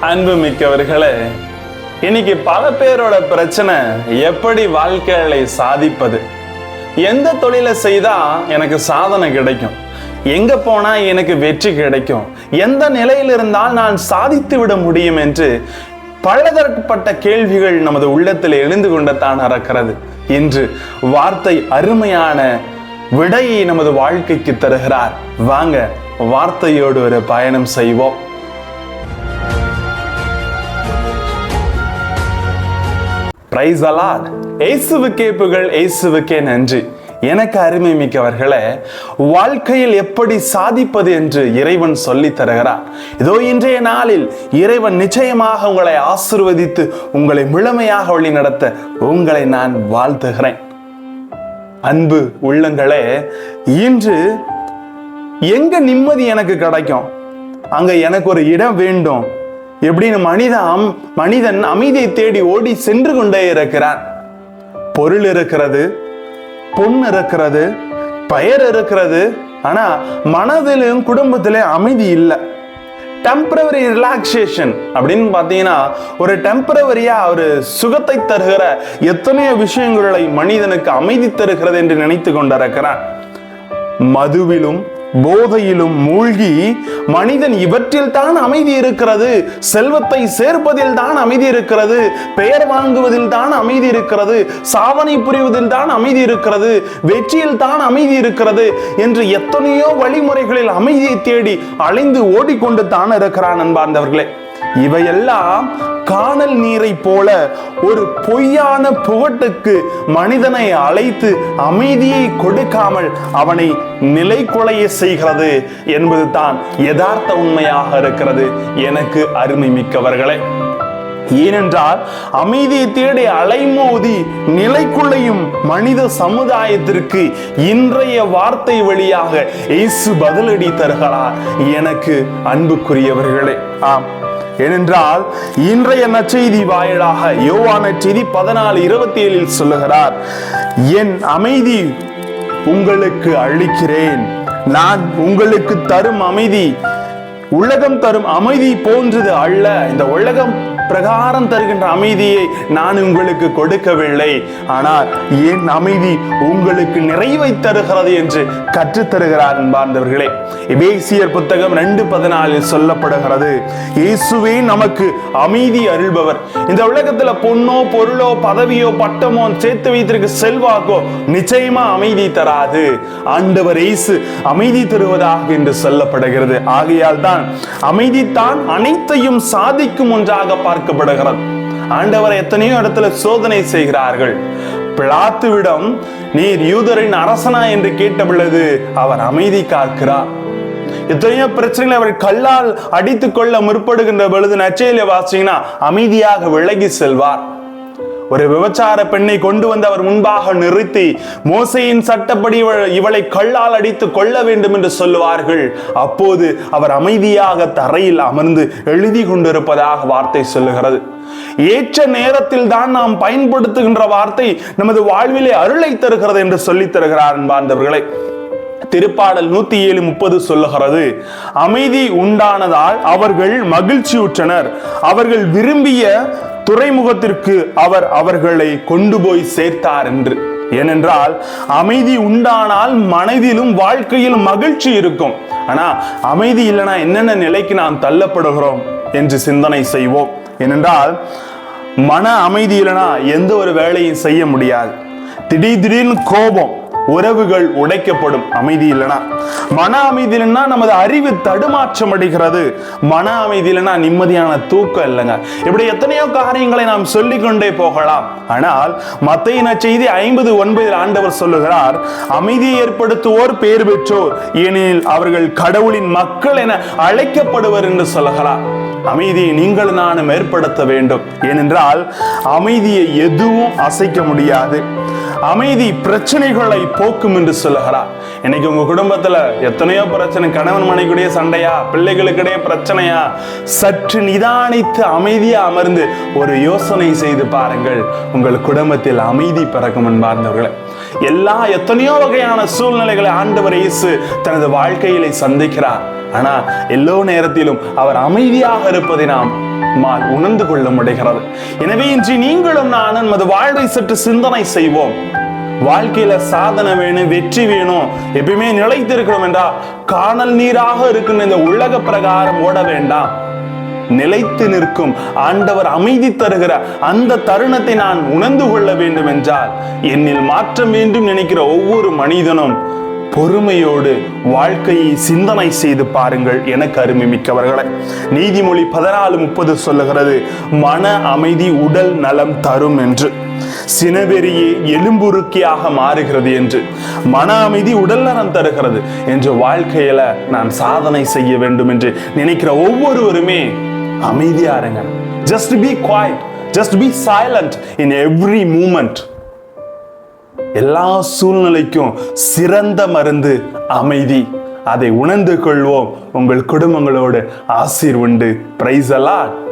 அன்பு மிக்கவர்களே இன்னைக்கு பல பேரோட பிரச்சனை எப்படி வாழ்க்கைகளை சாதிப்பது? எந்த தொழிலை செய்தா எனக்கு சாதனை கிடைக்கும்? எங்க போனா எனக்கு வெற்றி கிடைக்கும்? எந்த நிலையில் இருந்தால் நான் சாதித்து விட முடியும் என்று பலதரப்பட்ட கேள்விகள் நமது உள்ளத்தில் எழுந்து கொண்டத்தான் நடக்கிறது இன்று வார்த்தை அருமையான விடையை நமது வாழ்க்கைக்கு தருகிறார். வாங்க வார்த்தையோடு ஒரு பயணம் செய்வோம். பிரைஸ் அலாட் இயேசுவுக்கே புகழ் இயேசுவுக்கே நன்றி. எனக்கு அருமை மிக்கவர்களே வாழ்க்கையில் எப்படி சாதிப்பது என்று இறைவன் சொல்லி தருகிறார். இதோ இன்றைய நாளில் இறைவன் நிச்சயமாக உங்களை ஆசிர்வதித்து உங்களை முழுமையாக வழி நடத்த உங்களை நான் வாழ்த்துகிறேன். அன்பு உள்ளங்களே இன்று எங்க நிம்மதி எனக்கு கிடைக்கும்? அங்க எனக்கு ஒரு இடம் வேண்டும். எப்படின்னு மனிதன் மனிதன் அமைதியை தேடி ஓடி சென்று கொண்டே இருக்கிறான். பொருள் இருக்கிறது பொன் இருக்கிறது பெயர் இருக்கிறது ஆனா மனதிலும் குடும்பத்திலும் அமைதி இல்லை. டெம்பரவரி ரிலாக்ஸேஷன் அப்படின்னு பார்த்தீங்கன்னா ஒரு டெம்பரவரியா ஒரு சுகத்தை தருகிற எத்தனையோ விஷயங்களை மனிதனுக்கு அமைதி தருகிறது என்று நினைத்து கொண்டிருக்கிறான். மதுவிலும் போதையிலும் மூழ்கி மனிதன் இவற்றில் தான் அமைதி இருக்கிறது. செல்வத்தை சேர்ப்பதில் தான் அமைதி இருக்கிறது. பெயர் வாங்குவதில் தான் அமைதி இருக்கிறது. சாதனை புரிவதில் தான் அமைதி இருக்கிறது. வெற்றியில் தான் அமைதி இருக்கிறது என்று எத்தனையோ வழிமுறைகளில் அமைதியை தேடி அலைந்து ஓடிக்கொண்டு தான் இருக்கிறான் அன்பார்ந்தவர்களே. இவையெல்லாம் காணல் நீரை போல ஒரு பொய்யான புகட்டுக்கு மனிதனை அழைத்து அமைதியை கொடுக்காமல் அவனை நிலை கொலைய செய்கிறது என்பது தான் யதார்த்த உண்மையாக இருக்கிறது எனக்கு அருமை மிக்கவர்களே. ஏனென்றால் அமைதியை தேடி அலைமோதி நிலைக்குள்ளையும் மனித சமுதாயத்திற்கு இன்றைய வார்த்தை வழியாக இயேசு பதிலடி தருகிறார். எனக்கு அன்புக்குரியவர்களே. ஆம். ஏனென்றால் இன்றைய நற்செய்தி வாயிலாக யோவான செய்தி பதினாலு இருபத்தி ஏழில் சொல்லுகிறார் என் அமைதி உங்களுக்கு அளிக்கிறேன். நான் உங்களுக்கு தரும் அமைதி உலகம் தரும் அமைதி போன்றது அல்ல. இந்த உலகம் பிரகாரம் தருகின்ற அமைதியை நான் உங்களுக்கு கொடுக்கவில்லை. ஆனால் என் அமைதி உங்களுக்கு நிறைவை தருகிறது என்று கற்றுத்தருகிறார் என்பார்ந்தவர்களே எபேசியர் புத்தகம் ரெண்டு பதினாலில் சொல்லப்படுகிறது இயேசுவே நமக்கு அமைதி அருள்பவர். இந்த உலகத்துல பொண்ணோ பொருளோ பதவியோ பட்டமோ சேர்த்து வைத்திருக்க செல்வாக்கோ நிச்சயமா அமைதி தராது. ஆண்டவர் இயேசு அமைதி தருவதாக என்று சொல்லப்படுகிறது. ஆகையால் தான் அமைதி அமைதித்தான் அனைத்தையும் சாதிக்கும் ஒன்றாக பார்க்கப்படுகிறது. ஆண்டவர் எத்தனையோ இடத்துல சோதனை செய்கிறார்கள். பிளாத்துவிடம் நீர் யூதரின் அரசனா? என்று கேட்ட பொழுது அவர் அமைதி காக்கிறார். எத்தனையோ பிரச்சனைகளை அவர் கல்லால் அடித்துக் கொள்ள முற்படுகின்ற பொழுது நச்சையில வாசிங்கன்னா அமைதியாக விலகி செல்வார். ஒரு விபச்சார பெண்ணை கொண்டு வந்து அவர் முன்பாக நிறுத்தி மோசையின் சட்டப்படி இவளை கல்லால் அடித்து கொள்ள வேண்டும் என்று சொல்லுவார்கள். அப்போது அவர் அமைதியாக தரையில் அமர்ந்து எழுதி கொண்டிருப்பதாக வார்த்தை சொல்லுகிறது. ஏற்ற நேரத்தில் தான் நாம் பயன்படுத்துகின்ற வார்த்தை நமது வாழ்விலே அருளை தருகிறது என்று சொல்லித் தருகிறார் என்பார்ந்தவர்களை திருப்பாடல் நூத்தி ஏழு முப்பது சொல்லுகிறது அமைதி உண்டானதால் அவர்கள் மகிழ்ச்சியுற்றனர். அவர்கள் விரும்பிய துறைமுகத்திற்கு அவர் அவர்களை கொண்டு போய் சேர்த்தார் என்று. ஏனென்றால் அமைதி உண்டானால் மனதிலும் வாழ்க்கையிலும் மகிழ்ச்சி இருக்கும். ஆனா அமைதி இல்லைனா என்னென்ன நிலைக்கு நாம் தள்ளப்படுகிறோம் என்று சிந்தனை செய்வோம். ஏனென்றால் மன அமைதி இல்லைனா எந்த ஒரு வேலையும் செய்ய முடியாது. திடீர் திடீர்னு கோபம் உறவுகள் உடைக்கப்படும். அமைதி இல்லைனா. மன அமைதி இல்லைன்னா நமது அறிவு தடுமாற்றம் அடைகிறது. மன அமைதி இல்லைன்னா நிம்மதியான தூக்கம் இல்லைங்க. இப்படி எத்தனையோ காரியங்களை நாம் சொல்லிக்கொண்டே போகலாம். ஆனால் மத்தையின செய்தி ஐம்பது ஒன்பதில் ஆண்டவர் சொல்லுகிறார் அமைதியை ஏற்படுத்துவோர் பேர் பெற்றோர் ஏனெனில் அவர்கள் கடவுளின் மக்கள் என அழைக்கப்படுவர் என்று சொல்லுகிறார். அமைதியை நீங்கள் நானும் ஏற்படுத்த வேண்டும். ஏனென்றால் அமைதியை எதுவும் அசைக்க முடியாது. அமைதி பிரச்சனைகளை போக்கும் என்று சொல்லுகிறார். இன்னைக்கு உங்க குடும்பத்துல எத்தனையோ பிரச்சனை கணவன் மனைக்குடைய சண்டையா பிள்ளைகளுக்கிடையே பிரச்சனையா சற்று நிதானித்து அமைதியா அமர்ந்து ஒரு யோசனை செய்து பாருங்கள். உங்கள் குடும்பத்தில் அமைதி பிறக்கும் என்பார்ந்தவர்களை. எல்லா எத்தனையோ வகையான சூழ்நிலைகளை ஆண்டவர் இயேசு தனது வாழ்க்கையிலே சந்திக்கிறார். ஆனா எல்லோ நேரத்திலும் அவர் அமைதியாக இருப்பதை நாம் உணர்ந்து கொள்ள முடிகிறது. எனவே இன்று நீங்களும் நானும் நமது வாழ்வை சற்று சிந்தனை செய்வோம். வாழ்க்கையில சாதனை வேணும் வெற்றி வேணும் எப்பயுமே நிலைத்திருக்கணும் என்றால் காணல் நீராக இருக்கின்ற இந்த உலக பிரகாரம் ஓட வேண்டாம். நிலைத்து நிற்கும் ஆண்டவர் அமைதி தருகிற அந்த தருணத்தை நான் உணர்ந்து கொள்ள வேண்டும் என்றால் என்னில் மாற்றம் வேண்டும் நினைக்கிற ஒவ்வொரு மனிதனும் பொறுமையோடு வாழ்க்கையை சிந்தனை செய்து பாருங்கள் எனக்கு அருமை மிக்கவர்களை நீதிமொழி பதினாலு முப்பது சொல்லுகிறது மன அமைதி உடல் நலம் தரும் என்று. சினவெறியே எலும்புருக்கியாக மாறுகிறது என்று. மன அமைதி உடல் நலம் தருகிறது என்று வாழ்க்கையில நான் சாதனை செய்ய வேண்டும் என்று நினைக்கிற ஒவ்வொருவருமே அமைதியா இருங்க just be quiet just be silent in every moment எல்லா சூழ்நிலைக்கும் சிறந்த மருந்து அமைதி. அதை உணர்ந்து கொள்வோம். உங்கள் குடும்பங்களோடு ஆசீர் உண்டு பிரைஸ் அலாட்